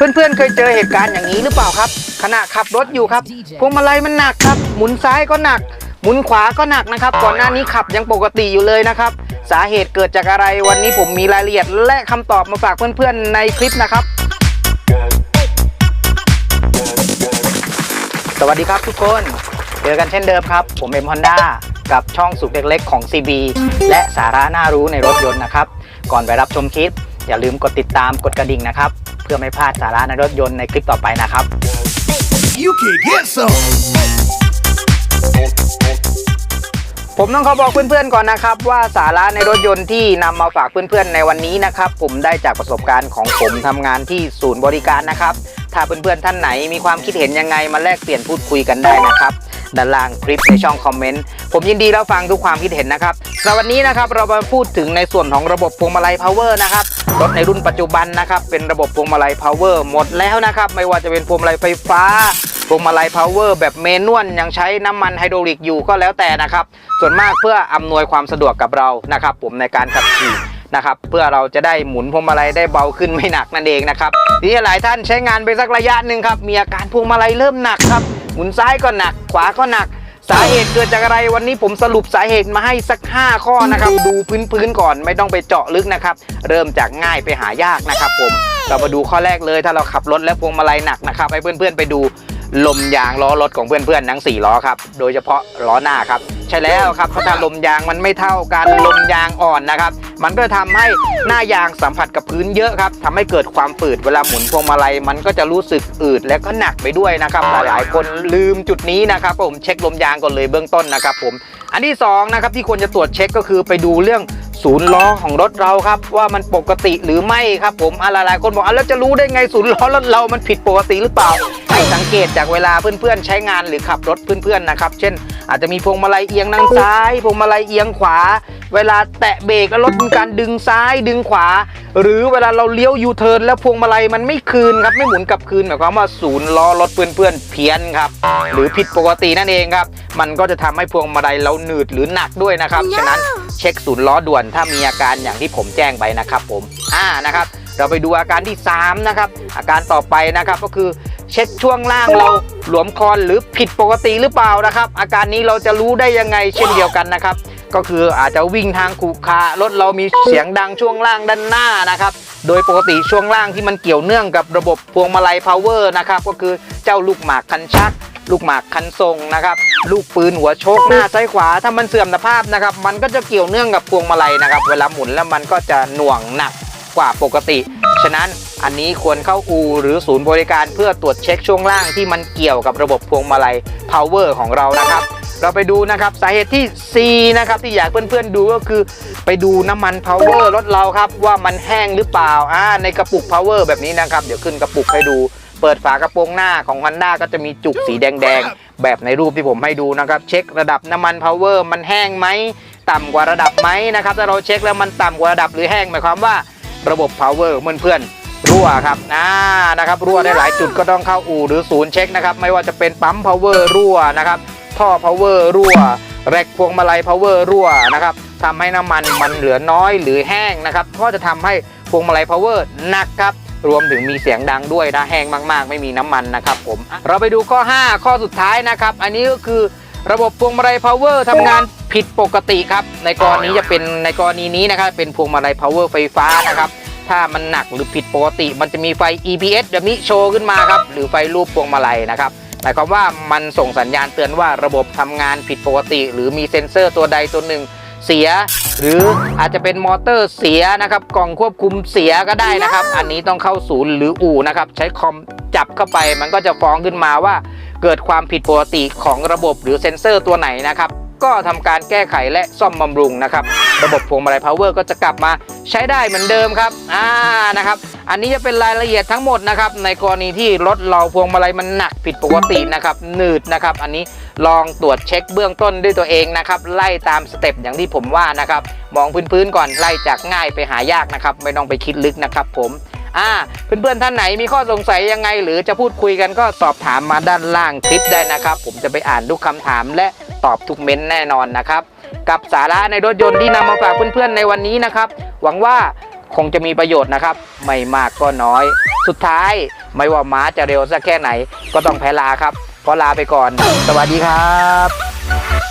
เพื่อนๆเคยเจอเหตุการณ์อย่างนี้หรือเปล่าครับ ขณะขับรถอยู่ครับพวงมาลัยมันหนักครับ หมุนซ้ายก็หนัก หมุนขวาก็หนักนะครับ ก่อนหน้านี้ขับยังปกติอยู่เลยนะครับ สาเหตุเกิดจากอะไรวันนี้ผมมีรายละเอียดและคำตอบมาฝากเพื่อนๆในคลิปนะครับ สวัสดีครับทุกคนเจอกันเช่นเดิมครับ ผมเอ็มฮอนด้ากับช่องสุขเล็กๆของ CB และสาระน่ารู้ในรถยนต์นะครับ ก่อนไปรับชมคลิป อย่าลืมกดติดตามกดกระดิ่งนะครับ เพื่อไม่พลาดสาระในรถยนต์ในคลิปต่อไปนะครับ You can get some. ผมต้องขอบอกเพื่อนๆก่อนนะครับ ว่าสาระในรถยนต์ที่นำมาฝากเพื่อนๆในวันนี้นะครับ ผมได้จากประสบการณ์ของผมทำงานที่ศูนย์บริการนะครับ ถ้าเพื่อนๆท่านไหนมีความคิดเห็นยังไงมาแลกเปลี่ยนพูดคุยกันได้นะครับ ด้านล่างคลิปในช่องคอมเมนต์ ผมยินดีรับฟังทุกความคิดเห็นนะครับสำหรับวันนี้นะครับเรามาพูดถึงในส่วนของระบบพวงมาลัย power นะครับรถในรุ่นปัจจุบันนะครับเป็นระบบพวงมาลัย power หมดแล้วนะครับไม่ว่าจะเป็นพวงมาลัยไฟฟ้าพวงมาลัย power แบบเมนวลยังใช้น้ำมันไฮดรอลิกอยู่ก็แล้วแต่นะครับส่วนมากเพื่ออำนวยความสะดวกกับเรานะครับผมในการขับขี่นะครับเพื่อเราจะได้หมุนพวงมาลัยได้เบาขึ้นไม่หนักนั่นเองนะครับทีนี้หลายท่านใช้งานไปสักระยะหนึ่งครับมีอาการพวงมาลัยเริ่มหนักครับ มุนซ้ายก็หนัก ขวาก็หนัก สาเหตุเกิดจากอะไรวันนี้ผมสรุปสาเหตุมาให้สัก 5 ข้อนะครับ ดูพื้นๆก่อนไม่ต้องไปเจาะลึกนะครับ เริ่มจากง่ายไปหายากนะครับ ผมเรามาดูข้อแรกเลย ถ้าเราขับรถและพวงมาลัยหนักนะครับให้เพื่อนๆไปดูลมยางล้อรถของเพื่อนๆทั้ง4ล้อครับโดยเฉพาะล้อหน้าครับ ใช่แล้วครับเพราะถ้าลมยางมันไม่เท่ากันลมยางอ่อนนะครับ มันก็จะทำให้หน้ายางสัมผัสกับพื้นเยอะครับทำให้เกิดความฝืดเวลาหมุนพวงมาลัยมันก็จะรู้สึกอืดและก็หนักไปด้วยนะครับหลายๆคนลืมจุดนี้นะครับผมเช็คลมยางก่อนเลยเบื้องต้นนะครับผมอันที่สองนะครับที่ควรจะตรวจเช็คก็คือไปดูเรื่อง ศูนย์ล้อของรถเราครับ ว่ามันปกติหรือไม่ครับ ผมอะหลายๆคนบอกอะแล้วจะรู้ได้ไงศูนย์ล้อรถเรามันผิดปกติหรือเปล่าให้สังเกตจากเวลาเพื่อนๆใช้งานหรือขับรถเพื่อนๆนะครับ เช่น อาจจะมีพวงมาลัยเอียงทางซ้ายพวงมาลัยเอียงขวา เวลาแตะเบรกแล้วรถมีการดึงซ้ายดึงขวา หรือเวลาเราเลี้ยวยูเทิร์นแล้วพวงมาลัยมันไม่คืนครับไม่หมุนกลับคืนหมายความว่าศูนย์ล้อรถเพื่อนๆเพี้ยนครับหรือผิดปกตินั่นเองครับ มันก็จะทำให้พวงมาลัยเราหนืดหรือหนักด้วยนะครับฉะนั้นเช็คศูนย์ล้อด่วนถ้ามีอาการอย่างที่ผมแจ้งไปนะครับผมอ่านะครับเราไปดูอาการที่ 3 นะครับ อาการต่อไปนะครับก็คือเช็คช่วงล่างเราหลวมคอนหรือผิดปกติหรือเปล่านะครับ อาการนี้เราจะรู้ได้ยังไงเช่นเดียวกันนะครับ ก็คืออาจจะวิ่งทางขรุขระรถเรามีเสียงดังช่วงล่างด้านหน้านะครับ โดยปกติช่วงล่างที่มันเกี่ยวเนื่องกับระบบพวงมาลัย power นะครับก็คือเจ้าลูกหมากคันชัก ลูกหมากคันทรงนะครับ ลูกปืนหัวโชกหน้าซ้ายขวา ถ้ามันเสื่อมสภาพนะครับ มันก็จะเกี่ยวเนื่องกับพวงมาลัยนะครับ เวลาหมุนแล้วมันก็จะหน่วงหนักกว่าปกติ ฉะนั้นอันนี้ควรเข้าอูหรือศูนย์บริการเพื่อตรวจเช็คช่วงล่างที่มันเกี่ยวกับระบบพวงมาลัย power ของเรานะครับ เราไปดูนะครับสาเหตุที่4นะครับที่อยากเพื่อนๆดูก็คือไปดูน้ำมัน power รถเราครับว่ามันแห้งหรือเปล่าอ่าในกระปุก power แบบนี้นะครับ เดี๋ยวขึ้นกระปุกให้ดู เปิดฝากระโปรงหน้าของ Honda ก็จะมีจุกสีแดงๆ แบบในรูปที่ผมให้ดูนะครับ เช็คระดับน้ำมัน power มันแห้งไหมต่ำกว่าระดับไหมนะครับถ้าเราเช็คแล้วมันต่ำกว่าระดับหรือแห้งหมายความว่าระบบ power เพื่อนๆรั่วครับอ่านะครับ รั่วได้หลายจุดก็ต้องเข้าอู่หรือศูนย์เช็คนะครับ ไม่ว่าจะเป็นปั๊ม power รั่วนะครับ ท่อ power รั่ว แรกพวงมาลัย power รั่วนะครับทำให้น้ำมันมันเหลือน้อยหรือแห้งนะครับก็จะทำให้พวงมาลัย power หนักครับรวมถึงมีเสียงดังด้วยถ้าแห้งมาก ๆ ไม่มีน้ำมันนะครับผมเราไปดูข้อ 5 ข้อสุดท้ายนะครับ อันนี้ก็คือระบบพวงมาลัย power ทำงานผิดปกติครับ ในกรณีจะเป็นในกรณีนี้นะครับเป็นพวงมาลัย power ไฟฟ้านะครับ ถ้ามันหนักหรือผิดปกติ มันจะมีไฟ EPS แบบนี้โชว์ขึ้นมาครับ หรือไฟรูปพวงมาลัยนะครับ หมายความว่ามันส่งสัญญาณเตือนว่าระบบทำงานผิดปกติ หรือมีเซ็นเซอร์ตัวใดตัวหนึ่งเสีย หรืออาจจะเป็นมอเตอร์เสียนะครับกล่องควบคุมเสียก็ได้นะครับ อันนี้ต้องเข้าศูนย์หรืออู่นะครับใช้คอมจับเข้าไป มันก็จะฟ้องขึ้นมาว่า เกิดความผิดปกติของระบบหรือเซ็นเซอร์ตัวไหนนะครับก็ทำการแก้ไขและซ่อมบำรุงนะครับ ระบบพวงมาลัย power ก็จะกลับมาใช้ได้เหมือนเดิมครับอ่านะครับ อันนี้จะเป็นรายละเอียดทั้งหมดนะครับในกรณีที่รถเราพวงมาลัยมันหนักผิดปกตินะครับหนืดนะครับ อันนี้ลองตรวจเช็คเบื้องต้นด้วยตัวเองนะครับไล่ตามสเต็ปอย่างที่ผมว่านะครับมองพื้นๆก่อนไล่จากง่ายไปหายากนะครับไม่ต้องไปคิดลึกนะครับผมอ่าเพื่อนๆท่านไหนมีข้อสงสัยยังไง หรือจะพูดคุยกันก็สอบถามมาด้านล่างคลิปได้นะครับ ผมจะไปอ่านทุกคำถามและตอบทุกเม้นแน่นอนนะครับ กับสาระในรถยนต์ที่นำมาฝากเพื่อนๆในวันนี้นะครับ หวังว่า คงจะมีประโยชน์นะครับ ไม่มากก็น้อย สุดท้ายไม่ว่าม้าจะเร็วสักแค่ไหน ก็ต้องแพ้ลาครับก็ลาไปก่อน สวัสดีครับ